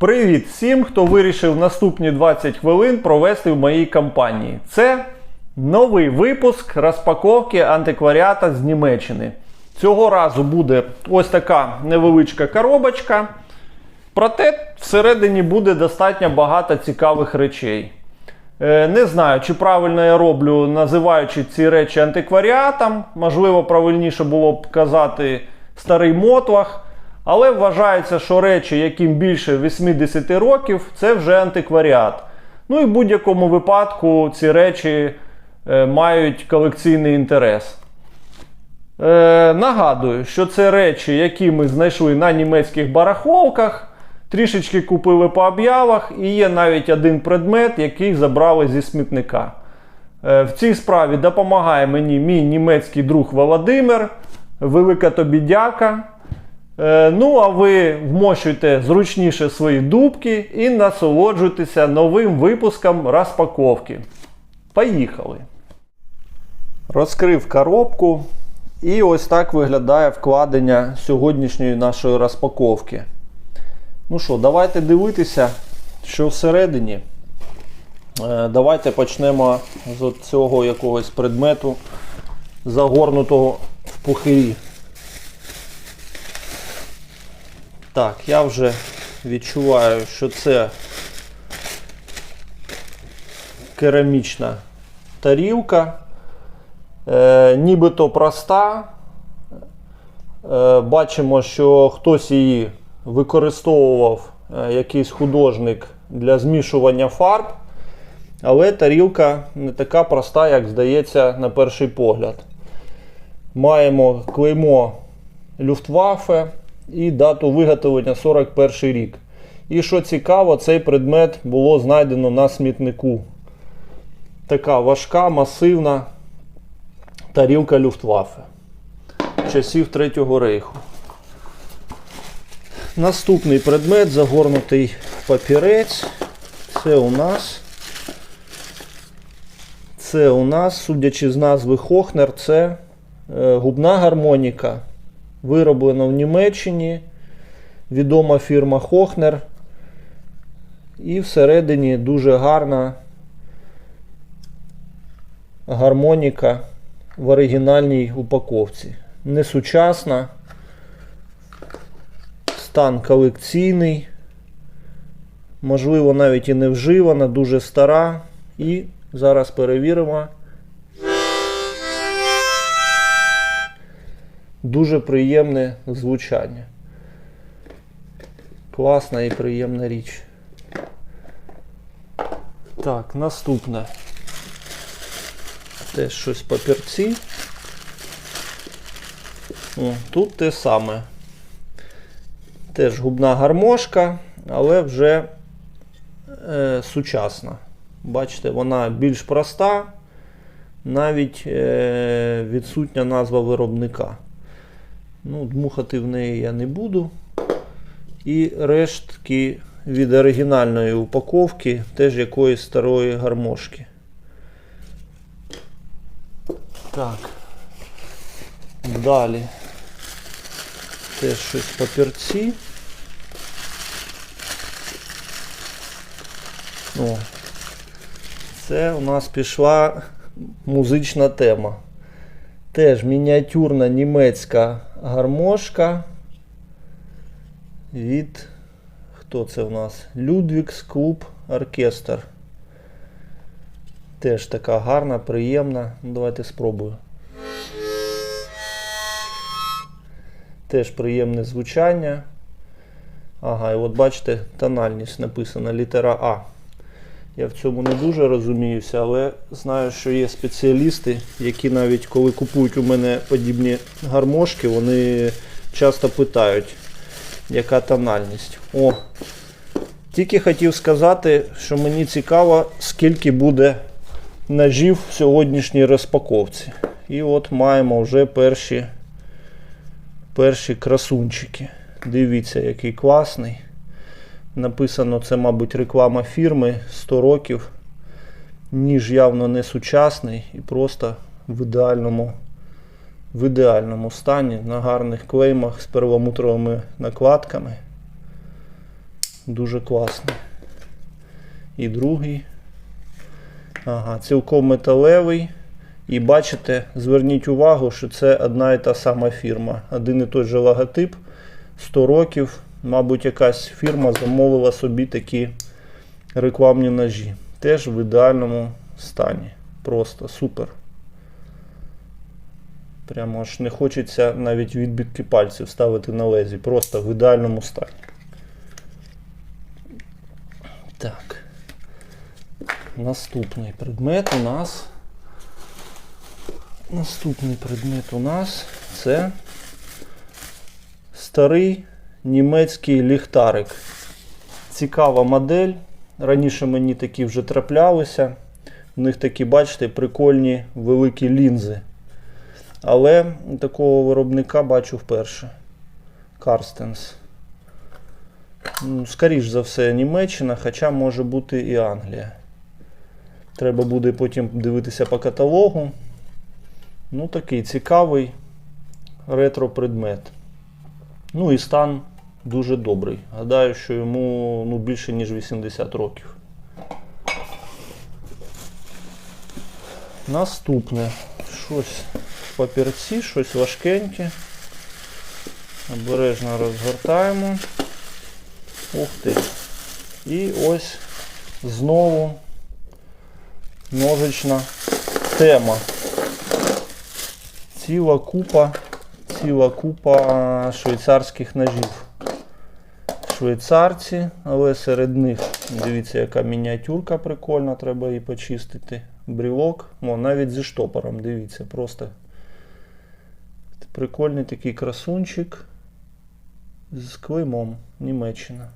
Привіт всім, хто вирішив наступні 20 хвилин провести в моїй компанії. Це новий випуск розпаковки антикваріата з Німеччини. Цього разу буде ось така невеличка коробочка. Проте всередині буде достатньо багато цікавих речей. Е, Не знаю, чи правильно я роблю, називаючи ці речі антикваріатом. Можливо, правильніше було б казати старий мотлах. Але вважається, що речі, яким більше 80 років, це вже антикваріат. Ну і в будь-якому випадку ці речі е, мають колекційний інтерес. Е, нагадую, що це речі, які ми знайшли на німецьких барахолках. Трішечки купили по об'явах, і є навіть один предмет, який забрали зі смітника. Е, В цій справі допомагає мені мій німецький друг Володимир. Велика тобі дяка. Е, Ну, а ви вмощуйте зручніше свої дубки і насолоджуйтеся новим випуском розпаковки. Поїхали! Розкрив коробку. І ось так виглядає вкладення сьогоднішньої нашої розпаковки. Ну що, давайте дивитися, що всередині. Е, Давайте почнемо з цього якогось предмету, загорнутого в пухирі. Так, я вже відчуваю, що це керамічна тарілка. Е, нібито проста. Е, бачимо, що хтось її використовував, е, якийсь художник для змішування фарб. Але тарілка не така проста, як здається на перший погляд. Маємо клеймо Люфтваффе і дату виготовлення 41 рік. І що цікаво, цей предмет було знайдено на смітнику. Така важка, масивна тарілка Люфтваффе часів Третього рейху. Наступний предмет загорнутий в папірець. Це у нас. Це у нас, судячи з назви Хохнер, це е, губна гармоніка. Вироблена в Німеччині. Відома фірма Хохнер. І всередині дуже гарна гармоніка в оригінальній упаковці. Несучасна, стан колекційний, можливо, навіть і не вживана, дуже стара. І зараз перевіримо. Дуже приємне звучання. Класна і приємна річ. Так, наступне. Теж щось папірці. О, тут те саме. Теж губна гармошка, але вже е, сучасна. Бачите, вона більш проста, навіть е, відсутня назва виробника. Ну, Дмухати в неї я не буду. І рештки від оригінальної упаковки, теж якоїсь старої гармошки. Так. Далі. Теж щось папірці. О. Це у нас пішла музична тема. Теж мініатюрна німецька гармошка від хто це у нас? Людвікс Клуб Оркестр. Теж така гарна, приємна. Давайте спробую. Теж приємне звучання. Ага, і от бачите, тональність написана літера А. Я в цьому не дуже розуміюся, але знаю, що є спеціалісти, які навіть коли купують у мене подібні гармошки, вони часто питають, яка тональність. О, тільки хотів сказати, що мені цікаво, скільки буде ножів в сьогоднішній розпаковці. І от маємо вже перші, перші красунчики. Дивіться, який класний. Написано, це, мабуть, реклама фірми 100 років. Ніж явно не сучасний і просто в ідеальному, в ідеальному стані, на гарних клеймах з перламутровими накладками. Дуже класний. І другий. Ага, цілком металевий. І бачите, зверніть увагу, що це одна і та сама фірма. Один і той же логотип. 100 років. Мабуть, якась фірма замовила собі такі рекламні ножі. Теж в ідеальному стані. Просто супер. Прямо аж не хочеться навіть відбитки пальців ставити на лезі. Просто в ідеальному стані. Так. Наступний предмет у нас. Наступний предмет у нас це старий німецький ліхтарик. Цікава модель. Раніше мені такі вже траплялися. У них такі, бачите, прикольні великі лінзи. Але такого виробника бачу вперше. Карстенс. Ну, Скоріш за все, Німеччина, хоча може бути і Англія. Треба буде потім дивитися по каталогу. Ну, такий цікавий ретро-предмет. Ну і стан дуже добрий. Гадаю, що йому ну, більше, ніж 80 років. Наступне. Щось в папірці, щось важкеньке. Обережно розгортаємо. Ух ти. І ось знову ножична тема. Ціла купа, ціла купа швейцарських ножів. Швейцарці, але серед них, дивіться, яка мініатюрка прикольна, треба її почистити. Брілок, о, навіть зі штопором, дивіться, просто прикольний такий красунчик з клеймом Німеччина.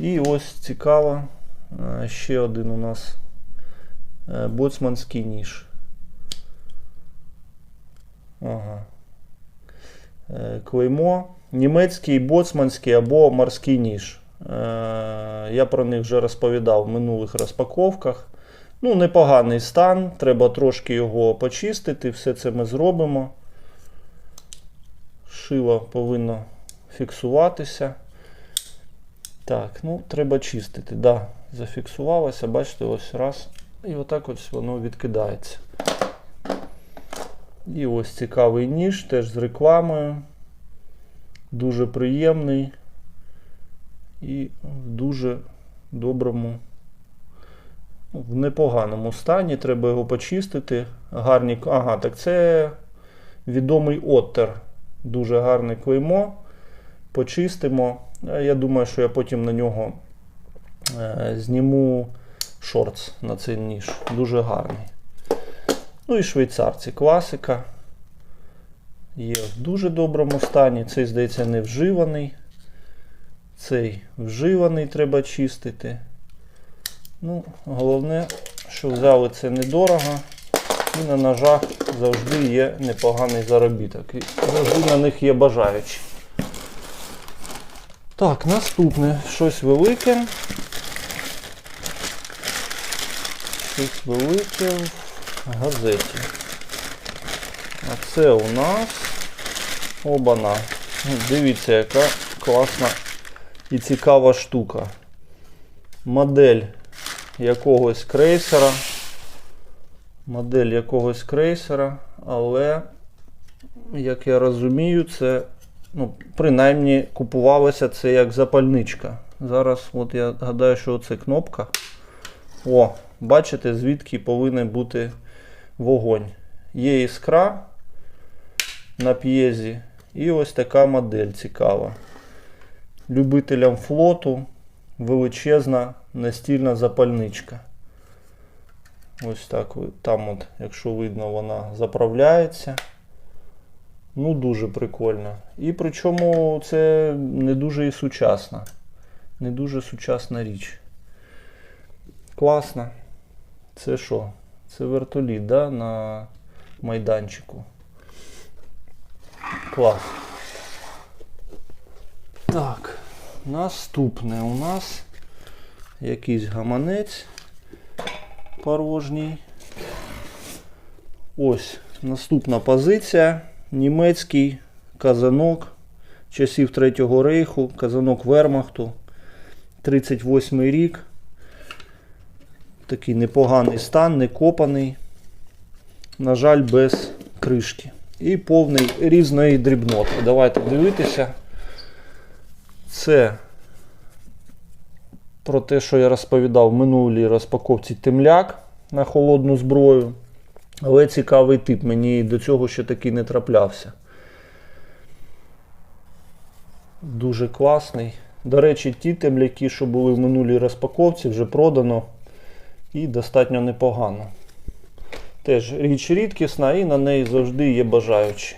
І ось цікаво, е, ще один у нас е, боцманський ніж. Ага. Е, Клеймо. Німецький боцманський або морський ніж. Е, Я про них вже розповідав в минулих розпаковках. Ну, непоганий стан, треба трошки його почистити, все це ми зробимо. Шило повинно фіксуватися. Так, ну треба чистити. Да, зафіксувалося, бачите, ось раз. І отак ось воно відкидається. І ось цікавий ніж, теж з рекламою. Дуже приємний і в дуже доброму, ну, в непоганому стані. Треба його почистити. Гарні. Ага, так це відомий оттер. Дуже гарне клеймо. Почистимо. Я думаю, що я потім на нього е, зніму шортс на цей ніж. Дуже гарний. Ну і швейцарці класика. Є в дуже доброму стані. Цей, здається, не вживаний. Цей вживаний треба чистити. Ну, Головне, що взяли це недорого. І на ножах завжди є непоганий заробіток. І завжди на них є бажаючі. Так, наступне щось велике. Щось велике газеті. А це у нас обана. Ну, Дивіться, яка класна і цікава штука. Модель якогось крейсера. Модель якогось крейсера, але, як я розумію, це ну, принаймні купувалося це як запальничка. Зараз от я гадаю, що це кнопка. О, бачите, звідки повинен бути вогонь. Є іскра на п'єзі. І ось така модель цікава. Любителям флоту величезна настільна запальничка. Ось так там, от, якщо видно, вона заправляється. Ну, дуже прикольно. І причому це не дуже і сучасна. Не дуже сучасна річ. Класно. Це що? Це вертоліт, да? На майданчику. Клас. Так, наступне у нас якийсь гаманець порожній. Ось наступна позиція. Німецький казанок часів Третього рейху, казанок Вермахту. 38 рік. Такий непоганий стан, не копаний. На жаль, без кришки. І повний різної дрібноти. Давайте дивитися. Це про те, що я розповідав в минулій розпаковці темляк на холодну зброю. Але цікавий тип, мені до цього ще такий не траплявся. Дуже класний. До речі, ті темляки, що були в минулій розпаковці, вже продано і достатньо непогано. Теж річ рідкісна і на неї завжди є бажаючі.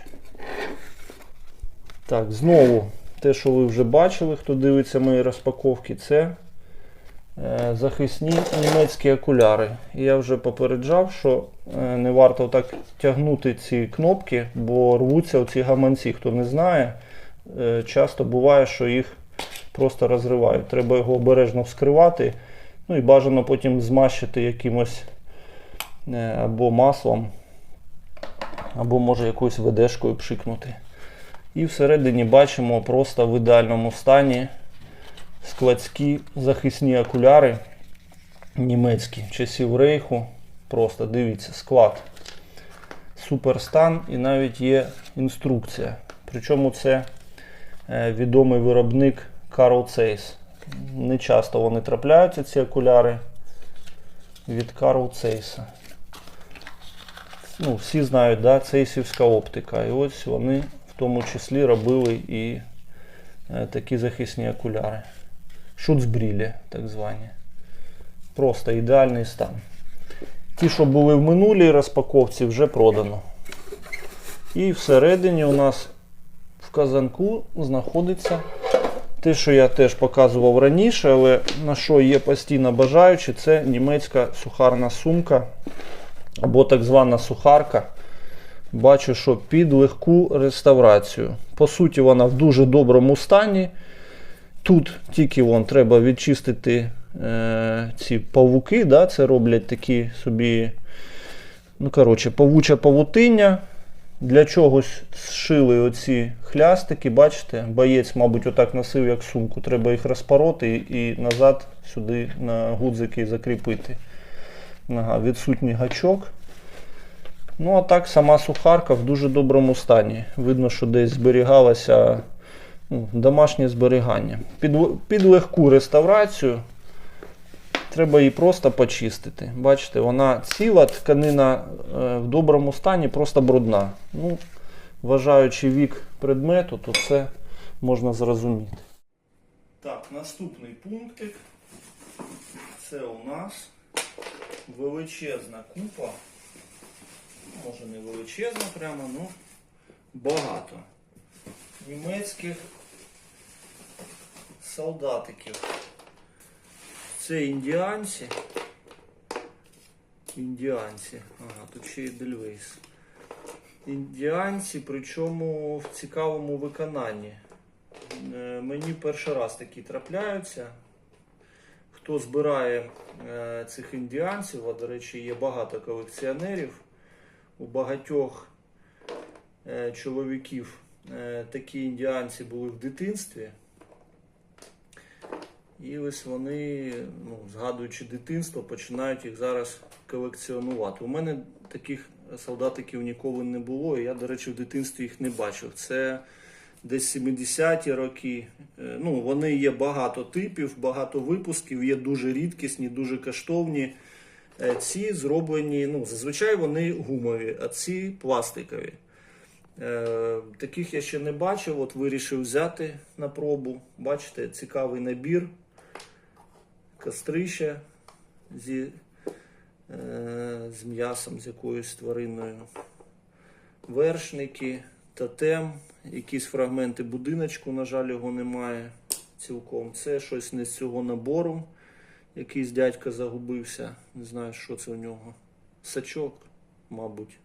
Так, знову те, що ви вже бачили, хто дивиться мої розпаковки, це е, захисні німецькі окуляри. Я вже попереджав, що е, не варто так тягнути ці кнопки, бо рвуться оці гаманці. Хто не знає, е, часто буває, що їх просто розривають. Треба його обережно вскривати. Ну і бажано потім змащити якимось е, або маслом, або може якоюсь ведешкою пшикнути. І всередині бачимо просто в ідеальному стані складські захисні окуляри німецькі часів рейху. Просто дивіться, склад. Суперстан і навіть є інструкція. Причому це е, відомий виробник Carl Zeiss. Не часто вони трапляються, ці окуляри від Carl Zeiss. Ну, всі знають, да, цейсівська оптика. І ось вони в тому числі робили і е, такі захисні окуляри. Шуцбрілі, так звані. Просто ідеальний стан. Ті, що були в минулій розпаковці, вже продано. І всередині у нас в казанку знаходиться те, що я теж показував раніше, але на що є постійно бажаючи, це німецька сухарна сумка або так звана сухарка. Бачу, що під легку реставрацію. По суті, вона в дуже доброму стані. Тут тільки вон, треба відчистити е, ці павуки, да, це роблять такі собі, ну коротше, павуче павутиння. Для чогось зшили оці хлястики, бачите, боєць, мабуть, отак носив як сумку. Треба їх розпороти і назад сюди на гудзики закріпити. Ага, відсутній гачок. Ну, а так, сама сухарка в дуже доброму стані. Видно, що десь зберігалося ну, домашнє зберігання. Під, під легку реставрацію треба її просто почистити. Бачите, вона ціла, тканина е, в доброму стані, просто брудна. Ну, вважаючи вік предмету, то це можна зрозуміти. Так, наступний пунктик. Це у нас величезна купа. Може не величезна прямо, ну багато. Німецьких солдатиків. Це індіанці. Індіанці. Ага, тут ще є Дельвейс. Індіанці, причому в цікавому виконанні. Е, Мені перший раз такі трапляються. Хто збирає е, цих індіанців, а до речі, є багато колекціонерів. У багатьох е, чоловіків такі індіанці були в дитинстві. І ось вони, ну, згадуючи дитинство, починають їх зараз колекціонувати. У мене таких солдатиків ніколи не було, я, до речі, в дитинстві їх не бачив. Це десь 70-ті роки. Е, Ну, вони є багато типів, багато випусків, є дуже рідкісні, дуже коштовні. Е, Ці зроблені, ну, зазвичай вони гумові, а ці пластикові. Е, таких я ще не бачив, от вирішив взяти на пробу. Бачите, цікавий набір. Кострище зі, е, з м'ясом, з якоюсь твариною. Вершники, тотем, якісь фрагменти будиночку, на жаль, його немає цілком. Це щось не з цього набору. Якийсь дядько загубився. Не знаю, що це у нього. Сачок, мабуть.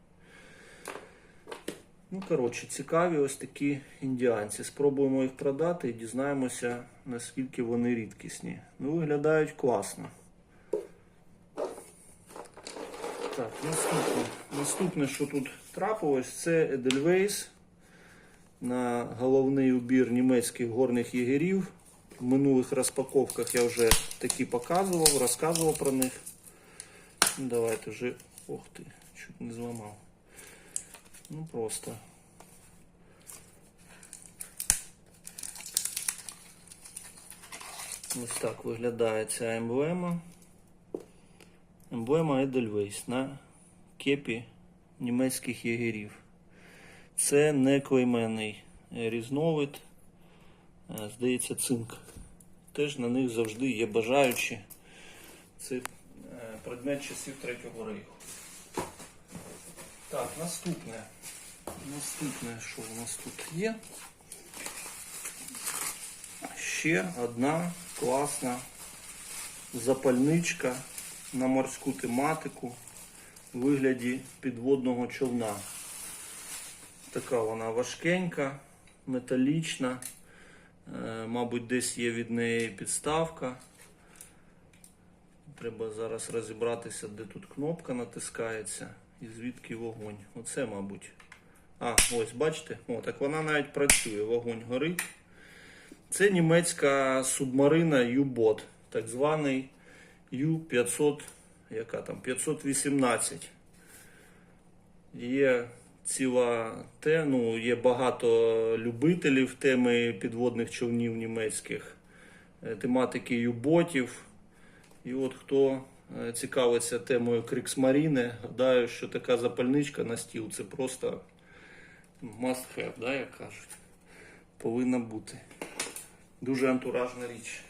Ну, коротше, цікаві ось такі індіанці. Спробуємо їх продати і дізнаємося, наскільки вони рідкісні. Ну, виглядають класно. Так, наступне. Наступне, що тут трапилось, це Edelweiss на головний убір німецьких горних єгерів. В минулих розпаковках я вже такі показував, розказував про них. Ну, Давайте вже. Ох ти, чуть не зламав. Ну просто. Ось так виглядає ця емблема. Емблема Edelweiss на кепі німецьких єгерів. Це не клейменний різновид, е, здається, цинк. Теж на них завжди є бажаючі. Це предмет часів Третього рейху. Так, наступне. Наступне, що у нас тут є? Ще одна класна запальничка на морську тематику у вигляді підводного човна. Така вона важкенька, металічна. Е, Мабуть, десь є від неї підставка. Треба зараз розібратися, де тут кнопка натискається і звідки вогонь. Оце, мабуть. А, ось, бачите? О, так вона навіть працює, вогонь горить. Це німецька субмарина U-Bot, так званий U-500, яка там, 518. Є ціла те, ну, є багато любителів теми підводних човнів німецьких, е, тематики юботів. І от хто цікавиться темою Кріксмаріни, гадаю, що така запальничка на стіл це просто must have, да, як кажуть. Повинна бути. Дуже антуражна річ.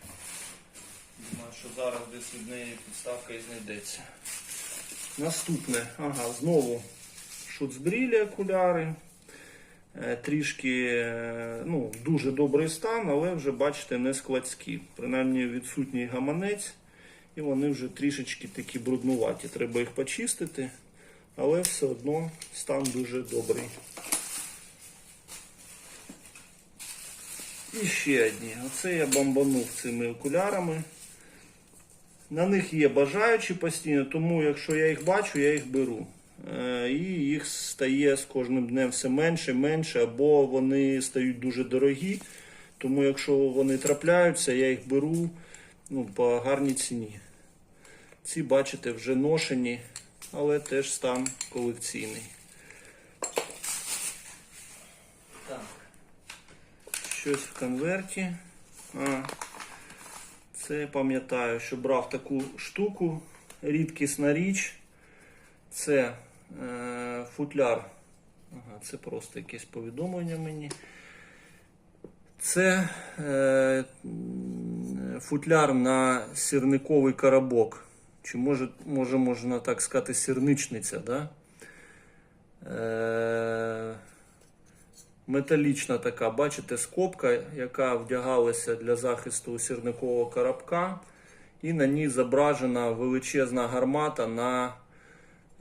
Думаю, що зараз десь від неї підставка і знайдеться. Наступне, ага, знову шуцбрілі окуляри. Е, Трішки е, ну, дуже добрий стан, але вже бачите, не складські. Принаймні відсутній гаманець, і вони вже трішечки такі бруднуваті. Треба їх почистити, але все одно стан дуже добрий. І ще одні. Оце я бомбанув цими окулярами. На них є бажаючі постійно, тому якщо я їх бачу, я їх беру. Е, І їх стає з кожним днем все менше, менше, або вони стають дуже дорогі. Тому якщо вони трапляються, я їх беру ну, по гарній ціні. Ці, бачите, вже ношені, але теж стан колекційний. Так. Щось в конверті. А, це пам'ятаю, що брав таку штуку, рідкісна річ. Це е, футляр. Ага, це просто якесь повідомлення мені. Це е, футляр на сірниковий коробок. Чи може, може можна так сказати, сірничниця, да? Е, металічна така, бачите, скобка, яка вдягалася для захисту сірникового коробка, і на ній зображена величезна гармата на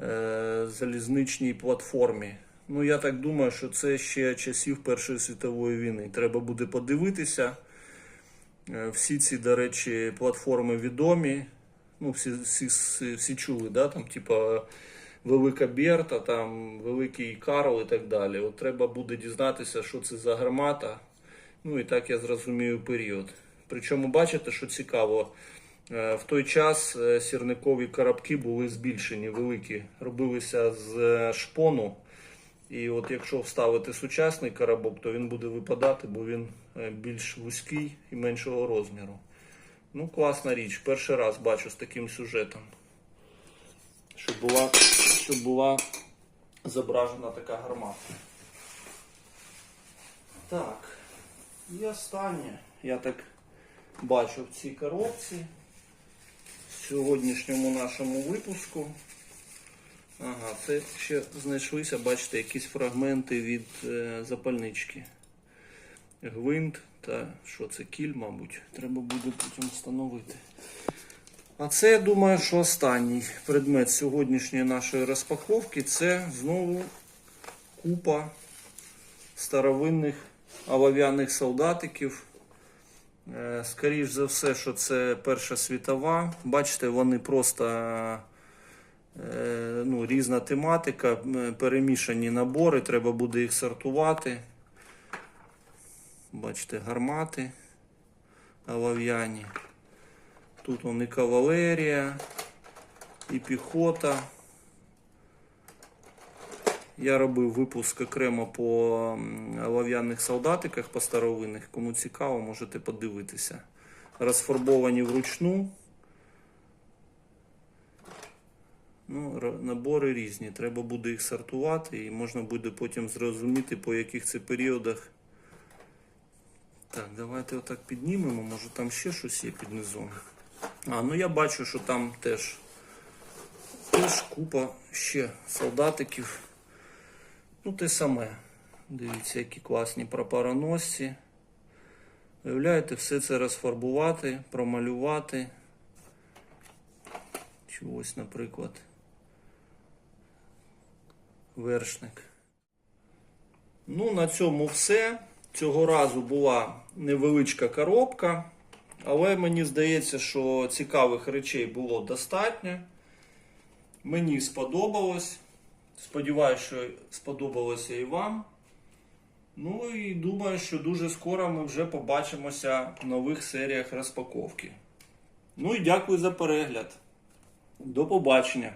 е, залізничній платформі. Ну, я так думаю, що це ще часів Першої світової війни. Треба буде подивитися. Е, Всі ці, до речі, платформи відомі. Ну, всі, всі, всі, чули, да? там, типа, Велика Берта, там, Великий Карл і так далі. От треба буде дізнатися, що це за гармата. Ну і так я зрозумію період. Причому бачите, що цікаво, е, в той час е, сірникові коробки були збільшені, великі, робилися з е, шпону. І от якщо вставити сучасний коробок, то він буде випадати, бо він більш вузький і меншого розміру. Ну, класна річ. Перший раз бачу з таким сюжетом. Щоб була, щоб була зображена така гармата. Так. І останнє. Я так бачу в цій коробці. В сьогоднішньому нашому випуску. Ага, це ще знайшлися, бачите, якісь фрагменти від е, запальнички. Гвинт та що це кіль, мабуть, треба буде потім встановити. А це, я думаю, що останній предмет сьогоднішньої нашої розпаковки це знову купа старовинних олов'яних солдатиків. Е, Скоріш за все, що це Перша світова. Бачите, вони просто е, ну, різна тематика, перемішані набори, треба буде їх сортувати. Бачите, гармати олов'яні. Тут вон і кавалерія, і піхота. Я робив випуск окремо по олов'яних солдатиках по старовинних. Кому цікаво, можете подивитися. Розфарбовані вручну. Ну, набори різні. Треба буде їх сортувати і можна буде потім зрозуміти, по яких це періодах. Так, давайте отак піднімемо. Може там ще щось є під низом. А, ну я бачу, що там теж, теж купа ще солдатиків. Ну, те саме. Дивіться, які класні прапороносці. Уявляєте, все це розфарбувати, промалювати. Чи ось, наприклад, вершник. Ну, на цьому все. Цього разу була невеличка коробка, але мені здається, що цікавих речей було достатньо. Мені сподобалось. Сподіваюсь, що сподобалося і вам. Ну і думаю, що дуже скоро ми вже побачимося в нових серіях розпаковки. Ну і дякую за перегляд. До побачення!